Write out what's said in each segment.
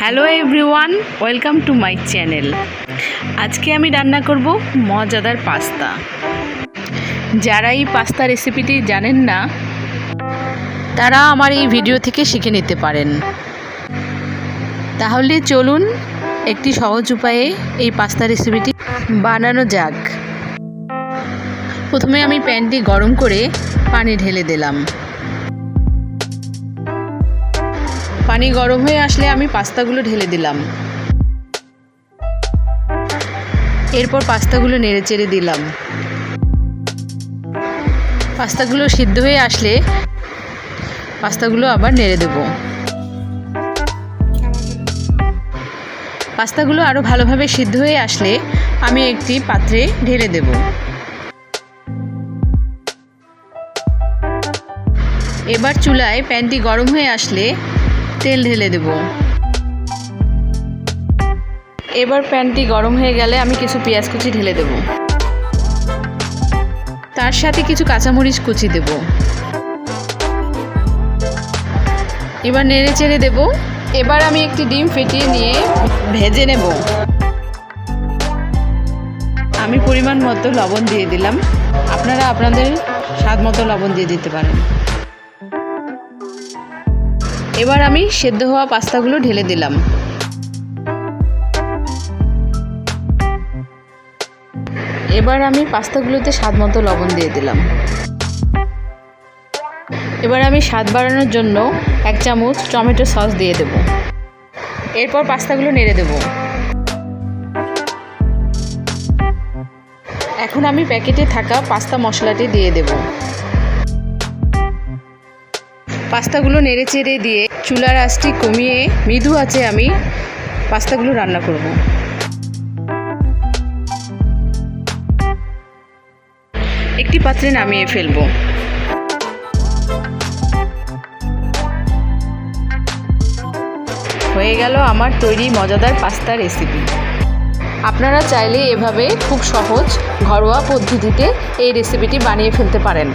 Hello everyone welcome to my channel আজকে আমি রান্না করব মজাদার পাস্তা। যারা এই পাস্তা রেসিপিটি জানেন না, তারা আমার এই ভিডিও থেকে শিখে নিতে পারেন। তাহলে চলুন একটি সহজ উপায়ে এই পাস্তা রেসিপিটি বানানো যাক। প্রথমে আমি প্যানটি গরম করে পানি ঢেলে দিলাম। পানি গরম হয়ে আসলে আমি পাস্তাগুলো ঢেলে দিলাম। এরপর পাস্তাগুলো নেড়ে চেড়ে দিলাম। পাস্তাগুলো সিদ্ধ হয়ে আসলে পাস্তাগুলো আবার নেড়ে দেব। পাস্তাগুলো আরও ভালোভাবে সিদ্ধ হয়ে আসলে আমি একটি পাত্রে ঢেলে দেব। এবার চুলায় প্যানটি গরম হয়ে আসলে তেল ঢেলে দেব। এবার প্যানটি গরম হয়ে গেলে আমি কিছু পেঁয়াজ কুচি ঢেলে দেব। তার সাথে কিছু কাঁচামরিচ কুচি দেব। এবার নেড়ে চেড়ে দেব। এবার আমি একটি ডিম ফেটিয়ে নিয়ে ভেজে নেব। আমি পরিমাণ মতো লবণ দিয়ে দিলাম। আপনারা আপনাদের স্বাদ মতো লবণ দিয়ে দিতে পারেন। এবার আমি সেদ্ধ হওয়া পাস্তাগুলো ঢেলে দিলাম। এবার আমি পাস্তাগুলোতে স্বাদ মতো লবণ দিয়ে দিলাম। এবার আমি স্বাদ বাড়ানোর জন্য এক চামচ টমেটো সস দিয়ে দেব। এরপর পাস্তাগুলো নেড়ে দেব। এখন আমি প্যাকেটে থাকা পাস্তা মশলাটি দিয়ে দেবো। পাস্তাগুলো নেড়ে চেড়ে দিয়ে চুলার আঁচটি কমিয়ে, মৃদু আছে আমি পাস্তাগুলো রান্না করব। একটি পাত্রে নামিয়ে ফেলব। হয়ে গেল আমার তৈরি মজাদার পাস্তা রেসিপি। আপনারা চাইলে এভাবে খুব সহজ ঘরোয়া পদ্ধতিতে এই রেসিপিটি বানিয়ে ফেলতে পারেন।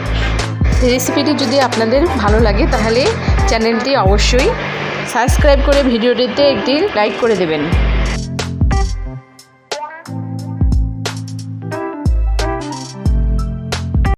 রেসিপিটি যদি আপনাদের ভালো লাগে, তাহলে চ্যানেলটি অবশ্যই সাবস্ক্রাইব করে ভিডিওটিতে একটি লাইক করে দেবেন।